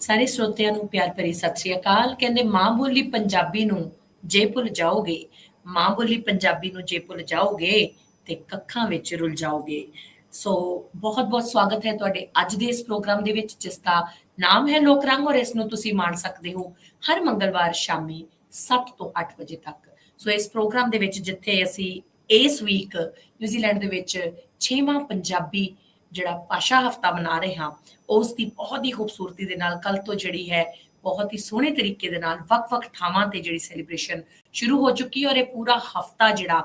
ਸਾਰੇ ਸਰੋਤਿਆਂ ਨੂੰ ਪਿਆਰ ਭਰੀ ਸਤਿ ਸ੍ਰੀ ਅਕਾਲ। ਕਹਿੰਦੇ ਮਾਂ ਬੋਲੀ ਪੰਜਾਬੀ ਨੂੰ ਜੇ ਭੁੱਲ ਜਾਓਗੇ, ਮਾਂ ਬੋਲੀ ਪੰਜਾਬੀ ਨੂੰ ਜੇ ਭੁੱਲ ਜਾਓਗੇ ਤੇ ਕੱਖਾਂ ਵਿੱਚ ਰੁੱਲ ਜਾਓਗੇ। ਸੋ ਬਹੁਤ ਬਹੁਤ ਸਵਾਗਤ ਹੈ ਤੁਹਾਡੇ ਅੱਜ ਦੇ ਇਸ ਪ੍ਰੋਗਰਾਮ ਦੇ ਵਿੱਚ, ਜਿਸ ਦਾ ਨਾਮ ਹੈ ਲੋਕ ਰੰਗ ਔਰ ਇਸ ਨੂੰ ਤੁਸੀਂ ਮਾਣ ਸਕਦੇ ਹੋ ਹਰ ਮੰਗਲਵਾਰ ਸ਼ਾਮੀ 7 ਤੋਂ 8 ਵਜੇ ਤੱਕ। ਸੋ ਇਸ ਪ੍ਰੋਗਰਾਮ ਦੇ ਵਿੱਚ ਜਿੱਥੇ ਅਸੀਂ ਇਸ ਵੀਕ ਨਿਊਜ਼ੀਲੈਂਡ ਦੇ ਵਿੱਚ 6ਵਾਂ ਪੰਜਾਬੀ ਜਿਹੜਾ ਭਾਸ਼ਾ ਹਫਤਾ ਮਨਾ ਰਹੇ ਹਾਂ ਉਸ ਦੀ ਬਹੁਤ ਹੀ ਖੂਬਸੂਰਤੀ ਦੇ ਨਾਲ ਕੱਲ ਤੋਂ ਜਿਹੜੀ ਹੈ, ਬਹੁਤ ਹੀ ਸੋਹਣੇ ਤਰੀਕੇ ਦੇ ਨਾਲ ਵੱਖ-ਵੱਖ ਥਾਵਾਂ ਤੇ ਜਿਹੜੀ ਸੈਲੀਬ੍ਰੇਸ਼ਨ ਸ਼ੁਰੂ ਹੋ ਚੁੱਕੀ ਹੈ ਔਰ ਇਹ ਪੂਰਾ ਹਫਤਾ ਜਿਹੜਾ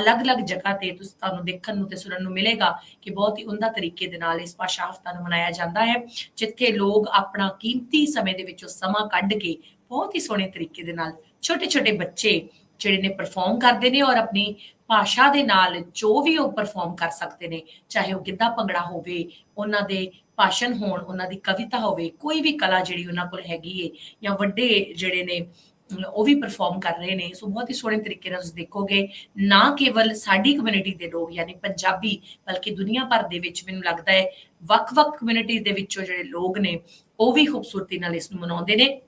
ਅਲੱਗ-ਅਲੱਗ ਜਗ੍ਹਾ ਤੇ ਤੁਸੀਂ ਤੁਹਾਨੂੰ ਦੇਖਣ ਨੂੰ ਤੇ ਸੁਣਨ ਨੂੰ ਮਿਲੇਗਾ ਕਿ ਬਹੁਤ ਹੀ ਉਮਦਾ ਤਰੀਕੇ ਦੇ ਨਾਲ ਇਸ ਭਾਸ਼ਾ ਹਫਤਾ ਨੂੰ ਮਨਾਇਆ ਜਾਂਦਾ ਹੈ, ਜਿੱਥੇ ਲੋਕ ਆਪਣਾ ਕੀਮਤੀ ਸਮੇਂ ਦੇ ਵਿੱਚੋਂ ਸਮਾਂ ਕੱਢ ਕੇ ਬਹੁਤ ਹੀ ਸੋਹਣੇ ਤਰੀਕੇ ਦੇ ਨਾਲ ਛੋਟੇ-ਛੋਟੇ ਬੱਚੇ ਜਿਹੜੇ ਨੇ ਪਰਫਾਰਮ ਕਰਦੇ ਨੇ ਔਰ ਆਪਣੀ ਭਾਸ਼ਾ ਦੇ ਨਾਲ ਜੋ ਵੀ ਉਹ ਪਰਫਾਰਮ ਕਰ ਸਕਦੇ ਨੇ, ਚਾਹੇ ਉਹ ਗਿੱਧਾ ਭੰਗੜਾ ਹੋਵੇ, ਉਹਨਾਂ ਦੇ ਭਾਸ਼ਣ ਹੋਣ, ਉਹਨਾਂ ਦੀ ਕਵਿਤਾ ਹੋਵੇ, ਕੋਈ ਵੀ ਕਲਾ ਜਿਹੜੀ ਉਹਨਾਂ ਕੋਲ ਹੈਗੀ ਏ, ਜਾਂ ਵੱਡੇ ਜਿਹੜੇ ਨੇ ਉਹ ਵੀ ਪਰਫਾਰਮ ਕਰ ਰਹੇ ਨੇ। ਸੋ ਬਹੁਤ ਹੀ ਸੋਹਣੇ ਤਰੀਕੇ ਨਾਲ ਤੁਸੀਂ ਦੇਖੋਗੇ, ਨਾ ਕੇਵਲ ਸਾਡੀ ਕਮਿਊਨਿਟੀ ਦੇ ਲੋਕ, ਯਾਨੀ ਪੰਜਾਬੀ, ਬਲਕਿ ਦੁਨੀਆ ਭਰ ਦੇ ਵਿੱਚ ਮੈਨੂੰ ਲੱਗਦਾ ਹੈ ਵੱਖ-ਵੱਖ ਕਮਿਊਨਿਟੀ ਦੇ ਵਿੱਚੋਂ ਜਿਹੜੇ ਲੋਕ ਨੇ, ਉਹ ਵੀ ਖੂਬਸੂਰਤੀ ਨਾਲ ਇਸ ਨੂੰ ਮਨਾਉਂਦੇ ਨੇ।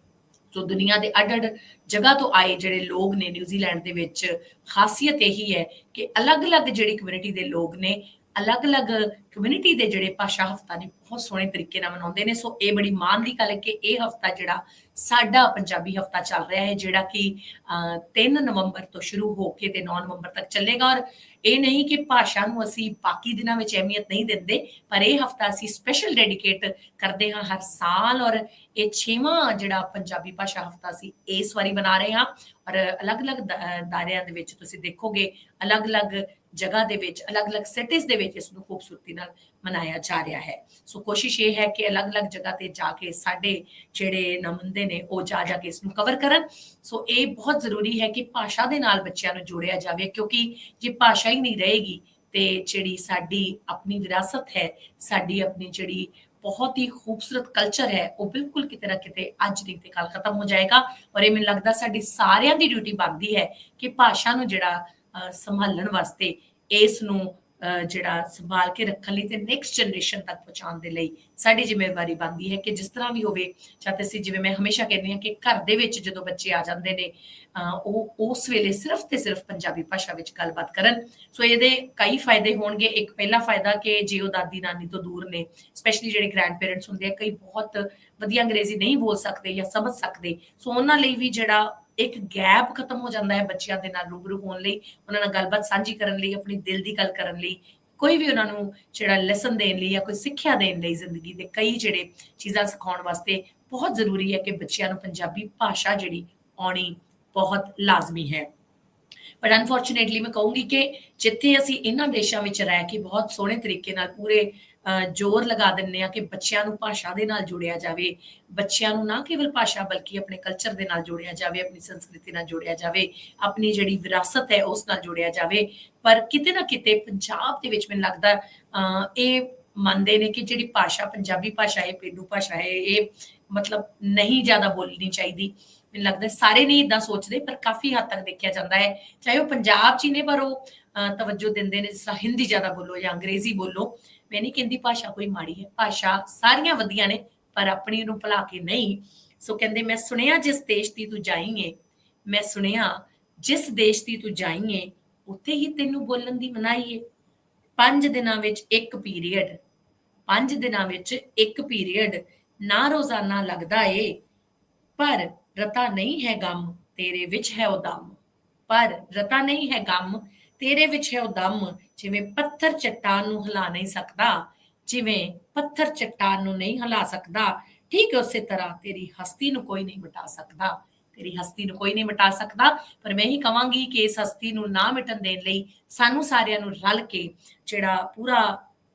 ਸੋ ਦੁਨੀਆ ਦੇ ਅੱਡ-ਅੱਡ ਜਗ੍ਹਾ ਤੋਂ ਆਏ ਜਿਹੜੇ ਲੋਕ ਨੇ ਨਿਊਜ਼ੀਲੈਂਡ ਦੇ ਵਿੱਚ, ਖਾਸੀਅਤ ਇਹੀ ਹੈ ਕਿ ਅਲੱਗ-ਅਲੱਗ ਜਿਹੜੀ ਕਮਿਊਨਿਟੀ ਦੇ ਲੋਕ ਨੇ ਅਲੱਗ-ਅਲੱਗ ਕਮਿਊਨਿਟੀ ਦੇ ਜਿਹੜੇ ਭਾਸ਼ਾ ਹਫਤਾ ਨੇ ਬਹੁਤ ਸੋਹਣੇ ਤਰੀਕੇ ਨਾਲ ਮਨਾਉਂਦੇ ਨੇ। ਸੋ ਇਹ ਬੜੀ ਮਾਣ ਦੀ ਗੱਲ ਹੈ ਕਿ ਇਹ ਹਫਤਾ ਜਿਹੜਾ ਸਾਡਾ ਪੰਜਾਬੀ ਹਫਤਾ ਚੱਲ ਰਿਹਾ ਹੈ ਜਿਹੜਾ ਕਿ ਅਹ, 3 ਨਵੰਬਰ ਤੋਂ ਸ਼ੁਰੂ ਹੋ ਕੇ ਤੇ 9 ਨਵੰਬਰ ਤੱਕ ਚੱਲੇਗਾ। ਔਰ ਇਹ ਨਹੀਂ ਕਿ ਭਾਸ਼ਾ ਨੂੰ ਅਸੀਂ ਬਾਕੀ ਦਿਨਾਂ ਵਿੱਚ ਅਹਿਮੀਅਤ ਨਹੀਂ ਦਿੰਦੇ ਪਰ ਇਹ ਹਫਤਾ ਅਸੀਂ ਸਪੈਸ਼ਲ ਡੈਡੀਕੇਟ ਕਰਦੇ ਹਾਂ ਹਰ ਸਾਲ। ਔਰ ਇਹ 6ਵਾਂ ਜਿਹੜਾ ਪੰਜਾਬੀ ਭਾਸ਼ਾ ਹਫਤਾ ਸੀ ਇਸ ਵਾਰੀ ਬਣਾ ਰਹੇ ਹਾਂ। ਔਰ ਅਲੱਗ-ਅਲੱਗ ਦ- ਦਾਇਰਿਆਂ ਦੇ ਵਿੱਚ ਤੁਸੀਂ ਦੇਖੋਗੇ ਅਲੱਗ-ਅਲੱਗ ਜਗ੍ਹਾ ਦੇ ਵਿੱਚ, ਅਲੱਗ-ਅਲੱਗ ਸਿਟੀਜ਼ ਦੇ ਵਿੱਚ ਇਸ ਨੂੰ ਖੂਬਸੂਰਤੀ ਨਾਲ ਮਨਾਇਆ ਜਾ ਰਿਹਾ ਹੈ। ਸੋ ਕੋਸ਼ਿਸ਼ ਇਹ ਹੈ ਕਿ ਅਲੱਗ-ਅਲੱਗ ਜਗ੍ਹਾ ਤੇ ਜਾ ਕੇ ਸਾਡੇ ਜਿਹੜੇ ਨਮੁੰਦੇ ਨੇ, ਉਹ ਜਾ ਜਾ ਕੇ ਇਸ ਨੂੰ ਕਵਰ ਕਰਨ। ਸੋ ਇਹ ਬਹੁਤ ਜ਼ਰੂਰੀ ਹੈ ਕਿ ਭਾਸ਼ਾ ਦੇ ਨਾਲ ਬੱਚਿਆਂ ਨੂੰ ਜੋੜਿਆ ਜਾਵੇ, ਕਿਉਂਕਿ ਜੇ ਭਾਸ਼ਾ ਹੀ ਨਹੀਂ ਰਹੇਗੀ ਤੇ ਜਿਹੜੀ ਸਾਡੀ ਆਪਣੀ ਵਿਰਾਸਤ ਹੈ, ਸਾਡੀ ਆਪਣੀ ਜਿਹੜੀ ਬਹੁਤ ਹੀ ਖੂਬਸੂਰਤ ਕਲਚਰ ਹੈ, ਉਹ ਬਿਲਕੁਲ ਕਿਤੇ ਨਾ ਕਿਤੇ ਅੱਜ ਦੀ ਤੇ ਕੱਲ ਖਤਮ ਹੋ ਜਾਏਗਾ। ਔਰ ਇਹ ਮੈਨੂੰ ਲੱਗਦਾ ਸਾਡੀ ਸਾਰਿਆਂ ਦੀ ਡਿਊਟੀ ਬਣਦੀ ਹੈ ਕਿ ਭਾਸ਼ਾ ਨੂੰ ਜਿਹੜਾ ਸੰਭਾਲਣ ਵਾਸਤੇ ਇਸ ਨੂੰ ਜਿਹੜਾ ਸੰਭਾਲ ਕੇ ਰੱਖਣ ਲਈ ਤੇ ਨੈਕਸਟ ਜਨਰੇਸ਼ਨ ਤੱਕ ਪਹੁੰਚਾਉਣ ਦੇ ਲਈ ਸਾਡੀ ਜ਼ਿੰਮੇਵਾਰੀ ਬਣਦੀ ਹੈ ਕਿ ਜਿਸ ਤਰ੍ਹਾਂ ਵੀ ਹੋਵੇ ਚਾਹਤੇ ਅਸੀਂ ਜਿਵੇਂ ਮੈਂ ਹਮੇਸ਼ਾ ਕਹਿੰਦੀ ਹਾਂ ਕਿ ਘਰ ਦੇ ਵਿੱਚ ਜਦੋਂ ਬੱਚੇ ਆ ਜਾਂਦੇ ਨੇ ਉਹ ਉਸ ਵੇਲੇ ਸਿਰਫ ਤੇ ਸਿਰਫ ਪੰਜਾਬੀ ਭਾਸ਼ਾ ਵਿੱਚ ਗੱਲਬਾਤ ਕਰਨ। ਸੋ ਇਹਦੇ ਕਈ ਫਾਇਦੇ ਹੋਣਗੇ। ਇੱਕ ਪਹਿਲਾ ਫਾਇਦਾ ਕਿ ਜੇ ਉਹ ਦਾਦੀ ਨਾਨੀ ਤੋਂ ਦੂਰ ਨੇ ਸਪੈਸ਼ਲੀ ਜਿਹੜੇ ਗ੍ਰੈਂਡ ਪੇਰੈਂਟਸ ਹੁੰਦੇ ਆ, ਕਈ ਬਹੁਤ ਵਧੀਆ ਅੰਗਰੇਜ਼ੀ ਨਹੀਂ ਬੋਲ ਸਕਦੇ ਜਾਂ ਸਮਝ ਸਕਦੇ। ਸੋ ਉਹਨਾਂ ਲਈ ਵੀ ਜਿਹੜਾ ਇੱਕ ਗੈਪ ਖਤਮ ਹੋ ਜਾਂਦਾ ਹੈ ਬੱਚਿਆਂ ਦੇ ਨਾਲ ਰੂਬਰੂ ਹੋਣ ਲਈ, ਉਹਨਾਂ ਨਾਲ ਗੱਲਬਾਤ ਸਾਂਝੀ ਕਰਨ ਲਈ, ਆਪਣੀ ਦਿਲ ਦੀ ਗੱਲ ਕਰਨ ਲਈ, ਕੋਈ ਵੀ ਉਹਨਾਂ ਨੂੰ ਜਿਹੜਾ ਲੈਸਨ ਦੇਣ ਲਈ ਜਾਂ ਕੋਈ ਸਿੱਖਿਆ ਦੇਣ ਲਈ ਜ਼ਿੰਦਗੀ ਦੇ ਕਈ ਜਿਹੜੇ ਚੀਜ਼ਾਂ ਸਿਖਾਉਣ ਵਾਸਤੇ ਬਹੁਤ ਜ਼ਰੂਰੀ ਹੈ ਕਿ ਬੱਚਿਆਂ ਨੂੰ ਪੰਜਾਬੀ ਭਾਸ਼ਾ ਜਿਹੜੀ ਆਉਣੀ ਬਹੁਤ ਲਾਜ਼ਮੀ ਹੈ। ਪਰ ਅਨਫੋਰਚੂਨੇਟਲੀ ਮੈਂ ਕਹੂੰਗੀ ਕਿ ਜਿੱਥੇ ਅਸੀਂ ਇਹਨਾਂ ਦੇਸ਼ਾਂ ਵਿੱਚ ਰਹਿ ਕੇ ਬਹੁਤ ਸੋਹਣੇ ਤਰੀਕੇ ਨਾਲ ਪੂਰੇ ਜ਼ੋਰ ਲਗਾ ਦਿੰਨੇ ਆ ਕਿ ਬੱਚਿਆਂ ਨੂੰ ਭਾਸ਼ਾ ਦੇ ਨਾਲ ਜੋੜਿਆ ਜਾਵੇ। ਬੱਚਿਆਂ ਨੂੰ ਨਾ ਕੇਵਲ ਭਾਸ਼ਾ ਬਲਕਿ ਆਪਣੇ ਕਲਚਰ ਦੇ ਨਾਲ ਜੋੜਿਆ ਜਾਵੇ ਆਪਣੀ ਸੰਸਕ੍ਰਿਤੀ ਨਾਲ ਜੋੜਿਆ ਜਾਵੇ ਆਪਣੀ ਜਿਹੜੀ ਵਿਰਾਸਤ ਹੈ ਉਸ ਨਾਲ ਜੋੜਿਆ ਜਾਵੇ। ਪਰ ਕਿਤੇ ਨਾ ਕਿਤੇ ਪੰਜਾਬ ਦੇ ਵਿੱਚ ਮੈਨੂੰ ਲੱਗਦਾ ਅਹ, ਇਹ ਮੰਨਦੇ ਨੇ ਕਿ ਜਿਹੜੀ ਭਾਸ਼ਾ ਪੰਜਾਬੀ ਭਾਸ਼ਾ ਹੈ ਪੇਂਡੂ ਭਾਸ਼ਾ ਹੈ ਇਹ ਮਤਲਬ ਨਹੀਂ ਜ਼ਿਆਦਾ ਬੋਲਣੀ ਚਾਹੀਦੀ। ਮੈਨੂੰ ਲੱਗਦਾ ਸਾਰੇ ਨਹੀਂ ਇਦਾਂ ਸੋਚਦੇ, ਪਰ ਕਾਫੀ ਹੱਦ ਤੱਕ ਦੇਖਿਆ ਜਾਂਦਾ ਹੈ। ਚਾਹੇ ਉਹ ਪੰਜਾਬ ਚ ਹੀ ਨੇ, ਪਰ ਉਹ ਤਵੱਜੋ ਦਿੰਦੇ ਨੇ, ਜਿਸ ਤਰ੍ਹਾਂ ਹਿੰਦੀ ਜ਼ਿਆਦਾ ਬੋਲੋ ਜਾਂ ਅੰਗਰੇਜ਼ੀ ਬੋਲੋ। ਮੈਂ ਨਹੀਂ ਕਹਿੰਦੀ ਭਾਸ਼ਾ ਕੋਈ ਮਾੜੀ ਹੈ, ਭਾਸ਼ਾ ਸਾਰੀਆਂ ਵਧੀਆ ਨੇ, ਪਰ ਆਪਣੀ ਨੂੰ ਭੁਲਾ ਕੇ ਨਹੀਂ। ਸੋ ਕਹਿੰਦੇ, ਮੈਂ ਸੁਣਿਆ ਜਿਸ ਦੇਸ਼ ਦੀ ਤੂੰ ਜਾਈਏ ਮੈਂ ਸੁਣਿਆ ਜਿਸ ਦੇਸ਼ ਦੀ ਤੂੰ ਜਾਈਏ ਉੱਥੇ ਹੀ ਤੈਨੂੰ ਬੋਲਣ ਦੀ ਮਨਾਹੀ ਏ। ਪੰਜ ਦਿਨਾਂ ਵਿੱਚ ਇੱਕ ਪੀਰੀਅਡ, ਪੰਜ ਦਿਨਾਂ ਵਿੱਚ ਇੱਕ ਪੀਰੀਅਡ, ਨਾ ਰੋਜ਼ਾਨਾ ਲੱਗਦਾ ਏ, ਪਰ ਰਤਾ ਨਹੀਂ ਹੈ ਗਮ, ਤੇਰੇ ਵਿੱਚ ਹੈ ਉਹ ਦਮ। ਪਰ ਰਤਾ ਨਹੀਂ ਹੈ ਗਮ, ਤੇਰੇ ਵਿੱਚ ਹੈ ਉਹ ਦਮ, ਜਿਵੇਂ ਪੱਥਰ ਚੱਟਾਨ ਨੂੰ ਹਿਲਾ ਨਹੀਂ ਸਕਦਾ, ਜਿਵੇਂ ਪੱਥਰ ਚੱਟਾਨ ਨੂੰ ਨਹੀਂ ਹਿਲਾ ਸਕਦਾ, ਠੀਕ ਉਸੇ ਤਰ੍ਹਾਂ ਤੇਰੀ ਹਸਤੀ ਨੂੰ ਕੋਈ ਨਹੀਂ ਮਿਟਾ ਸਕਦਾ। ਤੇਰੀ ਹਸਤੀ ਨੂੰ ਕੋਈ ਨਹੀਂ ਮਿਟਾ ਸਕਦਾ, ਪਰ ਮੈਂ ਹੀ ਕਵਾਂਗੀ ਕਿ ਇਸ ਹਸਤੀ ਨੂੰ ਨਾ ਮਿਟਣ ਦੇਣ ਲਈ ਸਾਨੂੰ ਸਾਰਿਆਂ ਨੂੰ ਰਲ ਕੇ ਜਿਹੜਾ ਪੂਰਾ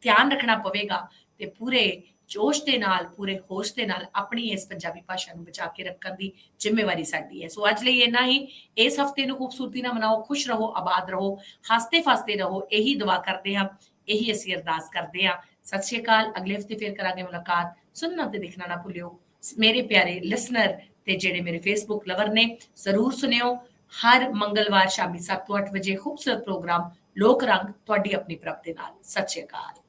ਧਿਆਨ ਰੱਖਣਾ ਪਵੇਗਾ ਤੇ ਪੂਰੇ ਜੋਸ਼ ਦੇ ਨਾਲ, ਪੂਰੇ ਹੋਸ਼ ਦੇ ਨਾਲ ਆਪਣੀ ਇਸ ਪੰਜਾਬੀ ਭਾਸ਼ਾ ਨੂੰ ਬਚਾ ਕੇ ਰੱਖਣ ਦੀ ਜ਼ਿੰਮੇਵਾਰੀ ਸਾਡੀ ਹੈ। ਸੋ ਅੱਜ ਲਈ ਇੰਨਾ ਹੀ। ਇਸ ਹਫ਼ਤੇ ਨੂੰ ਖੂਬਸੂਰਤੀ ਨਾਲ ਮਨਾਓ, ਖੁਸ਼ ਰਹੋ, ਆਬਾਦ ਰਹੋ ਹੱਸਦੇ ਫਸਦੇ ਰਹੋ। ਇਹੀ ਦੁਆ ਕਰਦੇ ਹਾਂ, ਇਹੀ ਅਸੀਂ ਅਰਦਾਸ ਕਰਦੇ ਹਾਂ। ਸਤਿ ਸ਼੍ਰੀ ਅਕਾਲ। ਅਗਲੇ ਹਫ਼ਤੇ ਫੇਰ ਕਰਾਂਗੇ ਮੁਲਾਕਾਤ। ਸੁਣਨਾ ਤੇ ਦੇਖਣਾ ਨਾ ਭੁੱਲਿਓ। ਮੇਰੇ ਪਿਆਰੇ ਲਿਸਨਰ ਤੇ ਜਿਹੜੇ ਮੇਰੇ ਫੇਸਬੁੱਕ ਲਵਰ ਨੇ, ਜ਼ਰੂਰ ਸੁਣਿਓ। ਹਰ ਮੰਗਲਵਾਰ ਸ਼ਾਮੀ 7 ਤੋਂ 8 ਵਜੇ ਖੂਬਸੂਰਤ ਪ੍ਰੋਗਰਾਮ, ਲੋਕ ਰੰਗ, ਤੁਹਾਡੀ ਆਪਣੀ ਪ੍ਰਭ ਦੇ ਨਾਲ। ਸਤਿ ਸ਼੍ਰੀ ਅਕਾਲ।